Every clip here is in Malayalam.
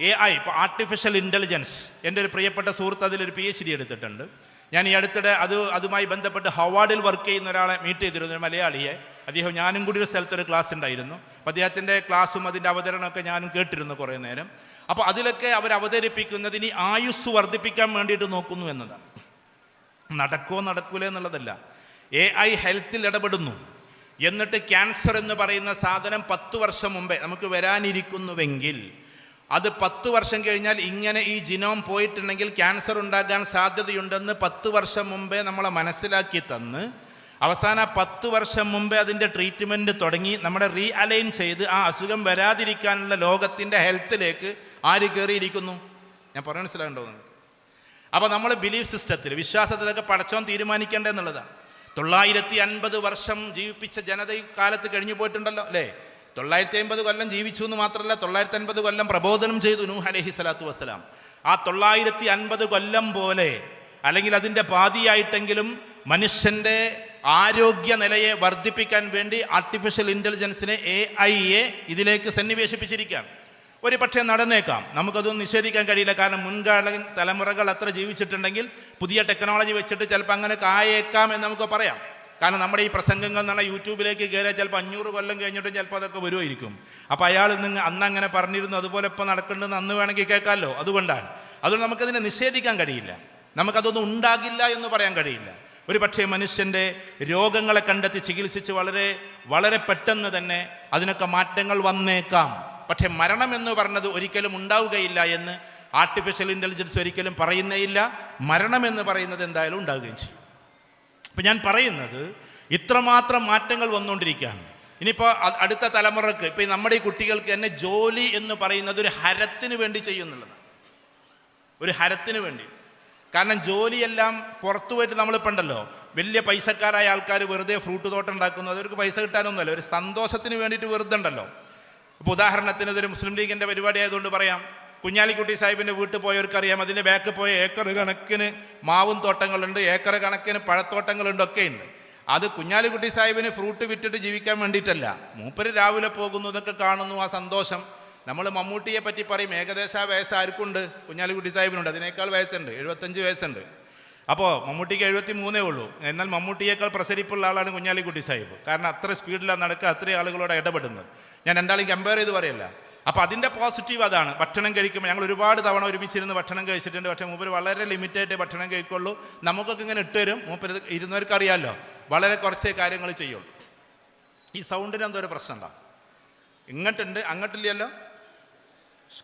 എ ഐ ഇപ്പോൾ ആർട്ടിഫിഷ്യൽ ഇന്റലിജൻസ് എന്റെ ഒരു പ്രിയപ്പെട്ട സുഹൃത്ത് അതിലൊരു പി എച്ച് ഡി എടുത്തിട്ടുണ്ട്. ഞാൻ ഈ അടുത്തിടെ അത് അതുമായി ബന്ധപ്പെട്ട് ഹവാർഡിൽ വർക്ക് ചെയ്യുന്ന ഒരാളെ മീറ്റ് ചെയ്തിരുന്നു ഒരു മലയാളിയെ. അദ്ദേഹം ഞാനും കൂടി ഒരു സ്ഥലത്തൊരു ക്ലാസ് ഉണ്ടായിരുന്നു. അപ്പോൾ അദ്ദേഹത്തിന്റെ ക്ലാസ്സും അതിന്റെ അവതരണമൊക്കെ ഞാനും കേട്ടിരുന്നു കുറേ നേരം. അപ്പോൾ അതിലൊക്കെ അവർ അവതരിപ്പിക്കുന്നത് ഇനി ആയുസ് വർദ്ധിപ്പിക്കാൻ വേണ്ടിയിട്ട് നോക്കുന്നു എന്നതാണ്. നടക്കുമോ നടക്കൂലേ എന്നുള്ളതല്ല. എ ഐ ഹെൽത്തിൽ ഇടപെടുന്നു. എന്നിട്ട് ക്യാൻസർ എന്ന് പറയുന്ന സാധനം പത്ത് വർഷം മുമ്പേ നമുക്ക് വരാനിരിക്കുന്നുവെങ്കിൽ അത് പത്ത് വർഷം കഴിഞ്ഞാൽ ഇങ്ങനെ ഈ ജിനോം പോയിട്ടുണ്ടെങ്കിൽ ക്യാൻസർ ഉണ്ടാകാൻ സാധ്യതയുണ്ടെന്ന് പത്ത് വർഷം മുമ്പേ നമ്മളെ മനസ്സിലാക്കി തന്ന് അവസാന പത്ത് വർഷം മുമ്പേ അതിന്റെ ട്രീറ്റ്മെന്റ് തുടങ്ങി നമ്മുടെ റീ അലൈൻ ചെയ്ത് ആ അസുഖം വരാതിരിക്കാനുള്ള ലോകത്തിന്റെ ഹെൽത്തിലേക്ക് ആര് കയറിയിരിക്കുന്നു? ഞാൻ പറയാൻ മനസ്സിലാകണ്ടോ നിങ്ങൾക്ക്? അപ്പോൾ നമ്മൾ ബിലീഫ് സിസ്റ്റത്തിൽ വിശ്വാസത്തിലൊക്കെ പടച്ചോൻ തീരുമാനിക്കേണ്ടതെന്നുള്ളതാണ് തൊള്ളായിരത്തി അൻപത് വർഷം ജീവിപ്പിച്ച ജനത ഈ കാലത്ത് കഴിഞ്ഞു പോയിട്ടുണ്ടല്ലോ അല്ലേ? തൊള്ളായിരത്തി അമ്പത് കൊല്ലം ജീവിച്ചു എന്ന് മാത്രമല്ല തൊള്ളായിരത്തി അൻപത് കൊല്ലം പ്രബോധനം ചെയ്തു നൂഹ് അലഹി സ്വലാത്തു വസ്സലാം. ആ തൊള്ളായിരത്തി അൻപത് കൊല്ലം പോലെ അല്ലെങ്കിൽ അതിന്റെ പാതിയായിട്ടെങ്കിലും മനുഷ്യന്റെ ആരോഗ്യ നിലയെ വർദ്ധിപ്പിക്കാൻ വേണ്ടി ആർട്ടിഫിഷ്യൽ ഇന്റലിജൻസിനെ എ ഐയെ ഇതിലേക്ക് സന്നിവേശിപ്പിച്ചിരിക്കുകയാണ്. ഒരു പക്ഷേ നടന്നേക്കാം. നമുക്കതൊന്നും നിഷേധിക്കാൻ കഴിയില്ല. കാരണം മുൻകാല തലമുറകൾ അത്ര ജീവിച്ചിട്ടുണ്ടെങ്കിൽ പുതിയ ടെക്നോളജി വെച്ചിട്ട് ചിലപ്പോൾ അങ്ങനെ കായേക്കാം എന്ന് നമുക്ക് പറയാം. കാരണം നമ്മുടെ ഈ പ്രസംഗങ്ങൾ എന്ന് പറഞ്ഞാൽ യൂട്യൂബിലേക്ക് കയറിയാൽ ചിലപ്പോൾ അഞ്ഞൂറ് കൊല്ലം കഴിഞ്ഞിട്ടും ചിലപ്പോൾ അതൊക്കെ വരുമായിരിക്കും. അപ്പോൾ അയാൾ നിങ്ങൾ അന്ന് അങ്ങനെ പറഞ്ഞിരുന്നു അതുപോലെ ഇപ്പോൾ നടക്കേണ്ടതെന്ന് അന്ന് വേണമെങ്കിൽ കേൾക്കാമല്ലോ. അതുകൊണ്ടാണ്. അതുകൊണ്ട് നമുക്കതിനെ നിഷേധിക്കാൻ കഴിയില്ല. നമുക്കതൊന്നും ഉണ്ടാകില്ല എന്ന് പറയാൻ കഴിയില്ല. ഒരു പക്ഷേ മനുഷ്യന്റെ രോഗങ്ങളെ കണ്ടെത്തി ചികിത്സിച്ച് വളരെ വളരെ പെട്ടെന്ന് തന്നെ അതിനൊക്കെ മാറ്റങ്ങൾ വന്നേക്കാം. പക്ഷേ മരണം എന്ന് പറഞ്ഞത് ഒരിക്കലും ഉണ്ടാവുകയില്ല എന്ന് ആർട്ടിഫിഷ്യൽ ഇന്റലിജൻസ് ഒരിക്കലും പറയുന്നേയില്ല. മരണം എന്ന് പറയുന്നത് എന്തായാലും ഉണ്ടാവുകയും ചെയ്യും. അപ്പം ഞാൻ പറയുന്നത് ഇത്രമാത്രം മാറ്റങ്ങൾ വന്നുകൊണ്ടിരിക്കുകയാണ് ഇനിയിപ്പോൾ അടുത്ത തലമുറയ്ക്ക് ഇപ്പം നമ്മുടെ ഈ കുട്ടികൾക്ക് തന്നെ ജോലി എന്ന് പറയുന്നത് ഒരു ഹരത്തിന് വേണ്ടി ചെയ്യുന്നുള്ളതാണ്. ഒരു ഹരത്തിന് വേണ്ടി. കാരണം ജോലിയെല്ലാം പുറത്തു പോയിട്ട് നമ്മളിപ്പോൾ ഉണ്ടല്ലോ വലിയ പൈസക്കാരായ ആൾക്കാർ വെറുതെ ഫ്രൂട്ട് തോട്ടം ഉണ്ടാക്കുന്നത് അവർക്ക് പൈസ കിട്ടാനൊന്നുമല്ല ഒരു സന്തോഷത്തിന് വേണ്ടിയിട്ട് വെറുതെ ഉണ്ടല്ലോ. ഇപ്പോൾ ഉദാഹരണത്തിന് ഇതൊരു മുസ്ലിം ലീഗിന്റെ പരിപാടി ആയതുകൊണ്ട് പറയാം. കുഞ്ഞാലിക്കുട്ടി സാഹിബിന്റെ വീട്ടിൽ പോയവർക്കറിയാം. അതിന്റെ ബാക്ക് പോയ ഏക്കർ കണക്കിന് മാവും തോട്ടങ്ങളുണ്ട് ഏക്കർ കണക്കിന് പഴത്തോട്ടങ്ങളുണ്ട് ഒക്കെ ഉണ്ട്. അത് കുഞ്ഞാലിക്കുട്ടി സാഹിബിന് ഫ്രൂട്ട് വിറ്റിട്ട് ജീവിക്കാൻ വേണ്ടിയിട്ടല്ല. മൂപ്പര് രാവിലെ പോകുന്നു ഇതൊക്കെ കാണുന്നു ആ സന്തോഷം. നമ്മൾ മമ്മൂട്ടിയെ പറ്റി പറയും ഏകദേശം വയസ്സ് ആർക്കുണ്ട്? കുഞ്ഞാലിക്കുട്ടി സാഹിബിനുണ്ട്. അതിനേക്കാൾ വയസ്സുണ്ട് എഴുപത്തഞ്ച് വയസ്സുണ്ട്. അപ്പോൾ മമ്മൂട്ടിക്ക് എഴുപത്തി മൂന്നേ ഉള്ളൂ. എന്നാൽ മമ്മൂട്ടിയേക്കാൾ പ്രസരിപ്പുള്ള ആളാണ് കുഞ്ഞാലിക്കുട്ടി സാഹിബ്. കാരണം അത്ര സ്പീഡിലാണ് നടക്കുക അത്രയും ആളുകളോട് ഇടപെടുന്നത്. ഞാൻ രണ്ടാളും കമ്പയർ ചെയ്ത് പറയല്ല. അപ്പോൾ അതിന്റെ പോസിറ്റീവ് അതാണ്. ഭക്ഷണം കഴിക്കുമ്പോൾ ഞങ്ങൾ ഒരുപാട് തവണ ഒരുമിച്ചിരുന്ന് ഭക്ഷണം കഴിച്ചിട്ടുണ്ട്. പക്ഷേ മൂപ്പര് വളരെ ലിമിറ്റഡ് ഭക്ഷണം കഴിക്കുള്ളൂ. നമുക്കൊക്കെ ഇങ്ങനെ ഇട്ടുതരും മൂപ്പര് ഇരുന്നവർക്ക് അറിയാമല്ലോ വളരെ കുറച്ചേ കാര്യങ്ങൾ ചെയ്യുള്ളൂ. ഈ സൗണ്ടിന് എന്തോ ഒരു പ്രശ്നം ഉണ്ടാവും ഇങ്ങോട്ടുണ്ട്. അങ്ങോട്ടില്ലല്ലോ?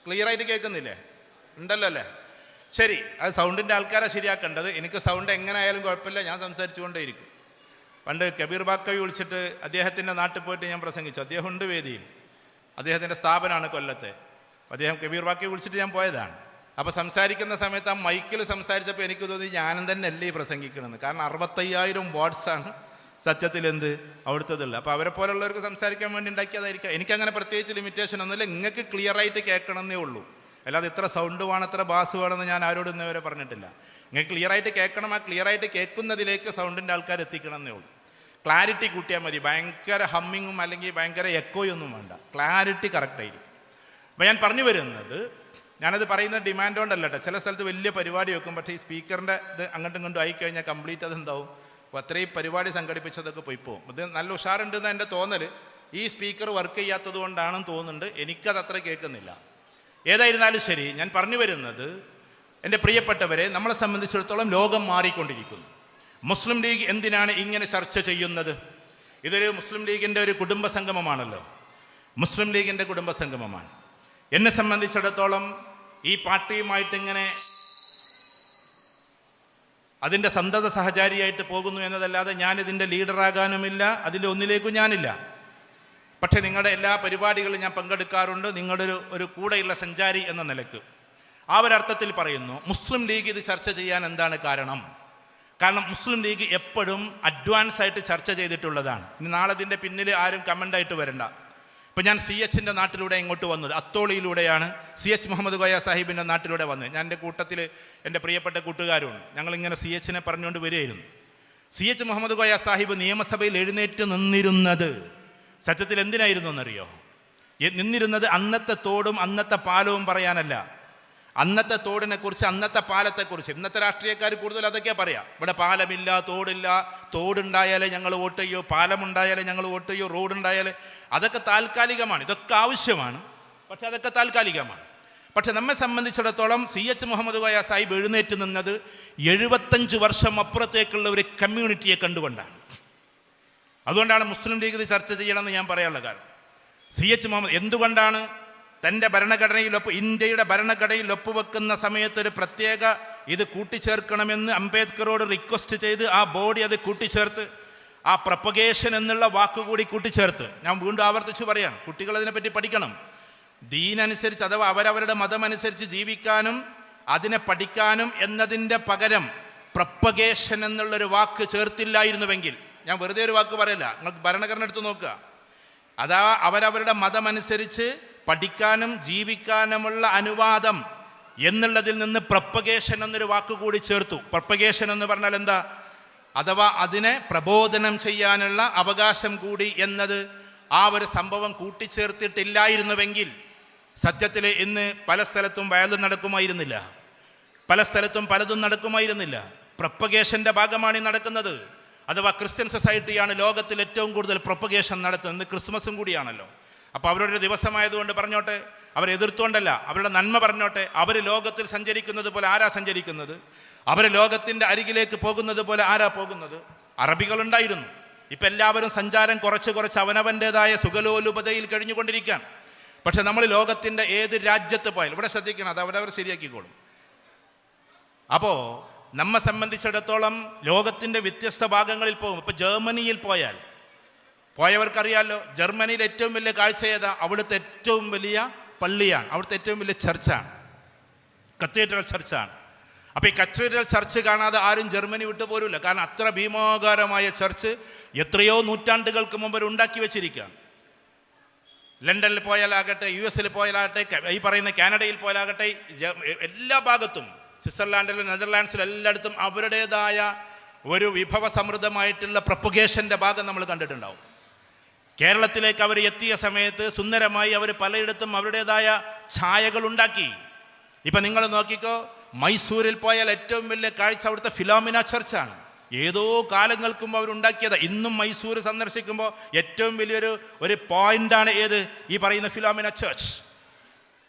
ക്ലിയർ ആയിട്ട് കേൾക്കുന്നില്ലേ? ഉണ്ടല്ലോ അല്ലേ? ശരി. അത് സൗണ്ടിന്റെ ആൾക്കാരെ ശരിയാക്കേണ്ടത്. എനിക്ക് സൗണ്ട് എങ്ങനെ ആയാലും കുഴപ്പമില്ല. ഞാൻ സംസാരിച്ചുകൊണ്ടേയിരിക്കും. പണ്ട് കബീർ ബാക്കവി വിളിച്ചിട്ട് അദ്ദേഹത്തിന്റെ നാട്ടിൽ പോയിട്ട് ഞാൻ പ്രസംഗിച്ചു. അദ്ദേഹം ഉണ്ട് വേദിയിൽ. അദ്ദേഹത്തിന്റെ സ്ഥാപനമാണ് കൊല്ലത്തെ. അദ്ദേഹം കബീർ വാക്കി വിളിച്ചിട്ട് ഞാൻ പോയതാണ്. അപ്പോൾ സംസാരിക്കുന്ന സമയത്ത് ആ മൈക്കിൽ സംസാരിച്ചപ്പോൾ എനിക്ക് തോന്നി ഞാനും തന്നെ അല്ലേ പ്രസംഗിക്കണമെന്ന് കാരണം അറുപത്തയ്യായിരം വാട്സാണ് സത്യത്തിൽ എന്ത് അവിടുത്തതുള്ളത്. അപ്പോൾ അവരെ പോലുള്ളവർക്ക് സംസാരിക്കാൻ വേണ്ടി ഉണ്ടാക്കിയതായിരിക്കാം. എനിക്കങ്ങനെ പ്രത്യേകിച്ച് ലിമിറ്റേഷൻ ഒന്നുമില്ല. നിങ്ങൾക്ക് ക്ലിയർ ആയിട്ട് കേൾക്കണമെന്നേ ഉള്ളൂ. അല്ലാതെ ഇത്ര സൗണ്ട് വേണം ഇത്ര ബാസ് വേണമെന്ന് ഞാൻ ആരോടും ഇന്നവരെ പറഞ്ഞിട്ടില്ല. നിങ്ങൾക്ക് ക്ലിയർ ആയിട്ട് കേൾക്കണം. ആ ക്ലിയർ ആയിട്ട് കേൾക്കുന്നതിലേക്ക് സൗണ്ടിന്റെ ആൾക്കാർ എത്തിക്കണമെന്നേ ഉള്ളൂ. ക്ലാരിറ്റി കൂട്ടിയാൽ മതി. ഭയങ്കര ഹമ്മിങ്ങും അല്ലെങ്കിൽ ഭയങ്കര എക്കോയൊന്നും വേണ്ട. ക്ലാരിറ്റി കറക്റ്റായിരിക്കും അപ്പോൾ ഞാൻ പറഞ്ഞു വരുന്നത് ഞാനത് പറയുന്ന ഡിമാൻഡ് കൊണ്ടല്ല കേട്ടോ ചില സ്ഥലത്ത് വലിയ പരിപാടി വെക്കും. പക്ഷേ ഈ സ്പീക്കറിന്റെ ഇത് അങ്ങോട്ടും ഇങ്ങോട്ടും ആയിക്കഴിഞ്ഞാൽ കംപ്ലീറ്റ് അതെന്താവും? അപ്പോൾ അത്രയും പരിപാടി സംഘടിപ്പിച്ചതൊക്കെ പോയി പോകും ഇത് നല്ല ഉഷാറുണ്ടെന്ന് എന്റെ തോന്നൽ. ഈ സ്പീക്കർ വർക്ക് ചെയ്യാത്തത് കൊണ്ടാണെന്ന് തോന്നുന്നുണ്ട്. എനിക്കത് അത്ര കേൾക്കുന്നില്ല. ഏതായിരുന്നാലും ശരി ഞാൻ പറഞ്ഞു വരുന്നത് എന്റെ പ്രിയപ്പെട്ടവരെ നമ്മളെ സംബന്ധിച്ചിടത്തോളം ലോകം മാറിക്കൊണ്ടിരിക്കുന്നു. മുസ്ലിം ലീഗ് എന്തിനാണ് ഇങ്ങനെ ചർച്ച ചെയ്യുന്നത്? ഇതൊരു മുസ്ലിം ലീഗിന്റെ ഒരു കുടുംബ സംഗമമാണല്ലോ. മുസ്ലിം ലീഗിന്റെ കുടുംബ സംഗമമാണ്. എന്നെ സംബന്ധിച്ചിടത്തോളം ഈ പാർട്ടിയുമായിട്ട് ഇങ്ങനെ അതിന്റെ സന്തത സഹചാരിയായിട്ട് പോകുന്നു എന്നതല്ലാതെ ഞാനിതിന്റെ ലീഡറാകാനുമില്ല അതിന്റെ ഒന്നിലേക്കും ഞാനില്ല. പക്ഷേ നിങ്ങളുടെ എല്ലാ പരിപാടികളും ഞാൻ പങ്കെടുക്കാറുണ്ട് നിങ്ങളുടെ ഒരു ഒരു കൂടെയുള്ള സഞ്ചാരി എന്ന നിലയ്ക്ക്. ആ ഒരർത്ഥത്തിൽ പറയുന്നു മുസ്ലിം ലീഗ് ഇത് ചർച്ച ചെയ്യാൻ എന്താണ് കാരണം? കാരണം മുസ്ലിം ലീഗ് എപ്പോഴും അഡ്വാൻസ് ആയിട്ട് ചർച്ച ചെയ്തിട്ടുള്ളതാണ്. ഇനി നാളെ ഇതിന്റെ പിന്നിൽ ആരും കമന്റായിട്ട് വരണ്ട. ഇപ്പം ഞാൻ സി എച്ചിന്റെ നാട്ടിലൂടെ ഇങ്ങോട്ട് വന്നത് അത്തോളിയിലൂടെയാണ്. സി എച്ച് മുഹമ്മദ് ഗോയ സാഹിബിന്റെ നാട്ടിലൂടെ വന്നത്. ഞാൻ എന്റെ കൂട്ടത്തിൽ എന്റെ പ്രിയപ്പെട്ട കൂട്ടുകാരുണ്ട്. ഞങ്ങളിങ്ങനെ സി എച്ചിനെ പറഞ്ഞുകൊണ്ട് വരികയായിരുന്നു. സി എച്ച് മുഹമ്മദ് ഗോയ സാഹിബ് നിയമസഭയിൽ എഴുന്നേറ്റ് നിന്നിരുന്നത് സത്യത്തിൽ എന്തിനായിരുന്നു എന്നറിയോ? നിന്നിരുന്നത് അന്നത്തെ തോടും അന്നത്തെ പാലവും പറയാനല്ല. അന്നത്തെ തോടിനെ കുറിച്ച് അന്നത്തെ പാലത്തെ കുറിച്ച്. ഇന്നത്തെ രാഷ്ട്രീയക്കാർ കൂടുതൽ അതൊക്കെയാ പറയാം. ഇവിടെ പാലമില്ല തോടില്ല. തോടുണ്ടായാലേ ഞങ്ങൾ വോട്ട് ചെയ്യൂ. പാലമുണ്ടായാലേ ഞങ്ങൾ വോട്ട് ചെയ്യൂ. റോഡുണ്ടായാലേ. അതൊക്കെ താൽക്കാലികമാണ്. ഇതൊക്കെ ആവശ്യമാണ്. പക്ഷെ അതൊക്കെ താൽക്കാലികമാണ്. പക്ഷെ നമ്മെ സംബന്ധിച്ചിടത്തോളം സി എച്ച് മുഹമ്മദ് കോയ സാഹിബ് എഴുന്നേറ്റ് നിന്നത് എഴുപത്തഞ്ച് വർഷം അപ്പുറത്തേക്കുള്ള ഒരു കമ്മ്യൂണിറ്റിയെ കണ്ടുകൊണ്ടാണ്. അതുകൊണ്ടാണ് മുസ്ലിം ലീഗ് ചർച്ച ചെയ്യണമെന്ന് ഞാൻ പറയാനുള്ള കാരണം. സി എച്ച് മുഹമ്മദ് എന്തുകൊണ്ടാണ് തന്റെ ഭരണഘടനയിൽ ഒപ്പ് ഇന്ത്യയുടെ ഭരണഘടനയിൽ ഒപ്പുവെക്കുന്ന സമയത്ത് ഒരു പ്രത്യേക ഇത് കൂട്ടിച്ചേർക്കണമെന്ന് അംബേദ്കറോട് റിക്വസ്റ്റ് ചെയ്ത് ആ ബോഡി അത് കൂട്ടിച്ചേർത്ത് ആ പ്രൊപ്പഗേഷൻ എന്നുള്ള വാക്കുകൂടി കൂട്ടിച്ചേർത്ത്. ഞാൻ വീണ്ടും ആവർത്തിച്ച് പറയാം കുട്ടികൾ അതിനെപ്പറ്റി പഠിക്കണം. ദീനനുസരിച്ച് അഥവാ അവരവരുടെ മതമനുസരിച്ച് ജീവിക്കാനും അതിനെ പഠിക്കാനും എന്നതിന്റെ പകരം പ്രൊപ്പഗേഷൻ എന്നുള്ളൊരു വാക്ക് ചേർത്തില്ലായിരുന്നുവെങ്കിൽ ഞാൻ വെറുതെ ഒരു വാക്ക് പറയില്ല നിങ്ങൾക്ക് ഭരണഘടന എടുത്ത് നോക്കുക. അതാ അവരവരുടെ മതമനുസരിച്ച് പഠിക്കാനും ജീവിക്കാനുമുള്ള അനുവാദം എന്നുള്ളതിൽ നിന്ന് പ്രപ്പഗേഷൻ എന്നൊരു വാക്കുകൂടി ചേർത്തു. പ്രപ്പഗേഷൻ എന്ന് പറഞ്ഞാൽ എന്താ? അഥവാ അതിനെ പ്രബോധനം ചെയ്യാനുള്ള അവകാശം കൂടി എന്നത് ആ ഒരു സംഭവം കൂട്ടിച്ചേർത്തിട്ടില്ലായിരുന്നുവെങ്കിൽ സത്യത്തിൽ ഇന്ന് പല സ്ഥലത്തും വയലും നടക്കുമായിരുന്നില്ല. പല സ്ഥലത്തും പലതും നടക്കുമായിരുന്നില്ല. പ്രപ്പഗേഷന്റെ ഭാഗമാണ് നടക്കുന്നത്. അഥവാ ക്രിസ്ത്യൻ സൊസൈറ്റിയാണ് ലോകത്തിൽ ഏറ്റവും കൂടുതൽ പ്രൊപ്പഗേഷൻ നടത്തുന്നത്. ക്രിസ്മസും കൂടിയാണല്ലോ. അപ്പോൾ അവരുടെ ദിവസമായതുകൊണ്ട് പറഞ്ഞോട്ടെ അവർ എതിർത്തുകൊണ്ടല്ല അവരുടെ നന്മ പറഞ്ഞോട്ടെ അവർ ലോകത്തിൽ സഞ്ചരിക്കുന്നത് പോലെ ആരാ സഞ്ചരിക്കുന്നത്? അവർ ലോകത്തിന്റെ അരികിലേക്ക് പോകുന്നത് പോലെ ആരാ പോകുന്നത്? അറബികളുണ്ടായിരുന്നു. ഇപ്പം എല്ലാവരും സഞ്ചാരം കുറച്ച് കുറച്ച് അവനവന്റെതായ സുഖലോലുപതയിൽ കഴിഞ്ഞുകൊണ്ടിരിക്കുകയാണ്. പക്ഷെ നമ്മൾ ലോകത്തിന്റെ ഏത് രാജ്യത്ത് പോയാൽ ഇവിടെ ശ്രദ്ധിക്കണം അത് അവരവർ ശരിയാക്കിക്കോളും. അപ്പോൾ നമ്മെ സംബന്ധിച്ചിടത്തോളം ലോകത്തിന്റെ വ്യത്യസ്ത ഭാഗങ്ങളിൽ പോകും. ഇപ്പോൾ ജർമ്മനിയിൽ പോയാൽ പോയവർക്കറിയാലോ ജർമ്മനിയിൽ ഏറ്റവും വലിയ കാഴ്ച ഏതാ? അവിടുത്തെ ഏറ്റവും വലിയ പള്ളിയാണ്. അവിടുത്തെ ഏറ്റവും വലിയ ചർച്ചാണ്. കത്തീഡ്രൽ ചർച്ചാണ്. അപ്പോൾ ഈ കത്തീഡ്രൽ ചർച്ച് കാണാതെ ആരും ജർമ്മനി വിട്ടു പോരില്ല കാരണം അത്ര ഭീമാകാരമായ ചർച്ച് എത്രയോ നൂറ്റാണ്ടുകൾക്ക് മുമ്പ് ഉണ്ടാക്കി വെച്ചിരിക്കുകയാണ്. ലണ്ടനിൽ പോയാലാകട്ടെ യു എസിൽ പോയാലാകട്ടെ ഈ പറയുന്ന കാനഡയിൽ പോയാലാകട്ടെ എല്ലാ ഭാഗത്തും സ്വിറ്റ്സർലാൻഡിലും നെതർലാൻഡ്സിലും എല്ലായിടത്തും അവരുടേതായ ഒരു വിഭവ സമൃദ്ധമായിട്ടുള്ള പ്രൊപ്പഗേഷന്റെ ഭാഗം നമ്മൾ കണ്ടിട്ടുണ്ടാവും. കേരളത്തിലേക്ക് അവർ എത്തിയ സമയത്ത് സുന്ദരമായി അവർ പലയിടത്തും അവരുടേതായ ഛായകൾ ഉണ്ടാക്കി ഇപ്പം നിങ്ങൾ നോക്കിക്കോ മൈസൂരിൽ പോയാൽ ഏറ്റവും വലിയ കാഴ്ച അവിടുത്തെ ഫിലോമിന ചർച്ചാണ്. ഏതോ കാലങ്ങൾക്കും അവരുണ്ടാക്കിയത്. ഇന്നും മൈസൂർ സന്ദർശിക്കുമ്പോൾ ഏറ്റവും വലിയൊരു ഒരു പോയിന്റാണ് ഏത്? ഈ പറയുന്ന ഫിലോമിന ചർച്ച്.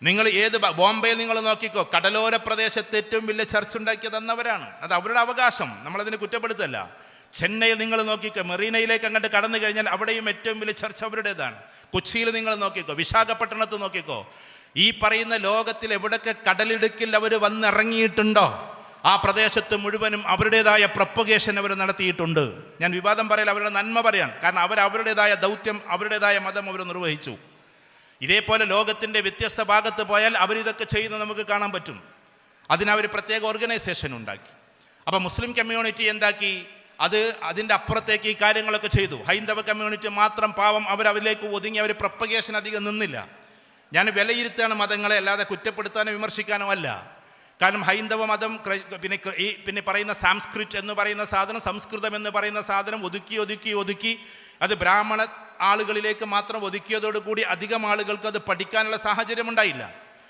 നിങ്ങൾ ഏത് ബോംബെയിൽ നിങ്ങൾ നോക്കിക്കോ കടലോര പ്രദേശത്ത് ഏറ്റവും വലിയ ചർച്ച് ഉണ്ടാക്കിയത് എന്നവരാണ് അത് അവരുടെ അവകാശം. നമ്മളതിനെ കുറ്റപ്പെടുത്തല്ല. ചെന്നൈയിൽ നിങ്ങൾ നോക്കിക്കോ മെറീനയിലേക്ക് അങ്ങോട്ട് കടന്നു കഴിഞ്ഞാൽ അവിടെയും ഏറ്റവും വലിയ ചർച്ച അവരുടേതാണ്. കൊച്ചിയിൽ നിങ്ങൾ നോക്കിക്കോ വിശാഖപട്ടണത്ത് നോക്കിക്കോ. ഈ പറയുന്ന ലോകത്തിൽ എവിടൊക്കെ കടലിടുക്കിൽ അവർ വന്നിറങ്ങിയിട്ടുണ്ടോ? ആ പ്രദേശത്ത് മുഴുവനും അവരുടേതായ പ്രൊപ്പഗേഷൻ അവർ നടത്തിയിട്ടുണ്ട്. ഞാൻ വിവാദം പറയൽ അവരുടെ നന്മ പറയാൻ കാരണം അവർ അവരുടേതായ ദൗത്യം അവരുടേതായ മതം അവർ നിർവഹിച്ചു. ഇതേപോലെ ലോകത്തിന്റെ വ്യത്യസ്ത ഭാഗത്ത് പോയാൽ അവരിതൊക്കെ ചെയ്യുന്നത് നമുക്ക് കാണാൻ പറ്റും. അതിനവർ പ്രത്യേക ഓർഗനൈസേഷൻ ഉണ്ടാക്കി. അപ്പോൾ മുസ്ലിം കമ്മ്യൂണിറ്റി എന്താക്കി? അത് അതിന്റെ അപ്പുറത്തേക്ക് ഈ കാര്യങ്ങളൊക്കെ ചെയ്തു. ഹൈന്ദവ കമ്മ്യൂണിറ്റി മാത്രം പാവം അവർ അവരിലേക്ക് ഒതുങ്ങി അവർ പ്രപ്പഗേഷൻ അധികം നിന്നില്ല. ഞാൻ വിലയിരുത്താണ് മതങ്ങളെ അല്ലാതെ കുറ്റപ്പെടുത്താനോ വിമർശിക്കാനോ അല്ല. കാരണം ഹൈന്ദവ മതം പിന്നെ ഈ പിന്നെ പറയുന്ന സാംസ്ക്രിറ്റ് എന്ന് പറയുന്ന സാധനം സംസ്കൃതം എന്ന് പറയുന്ന സാധനം ഒതുക്കി ഒതുക്കി ഒതുക്കി അത് ബ്രാഹ്മണ ആളുകളിലേക്ക് മാത്രം ഒതുക്കിയതോടുകൂടി അധികം ആളുകൾക്ക് അത് പഠിക്കാനുള്ള സാഹചര്യം ഉണ്ടായില്ല.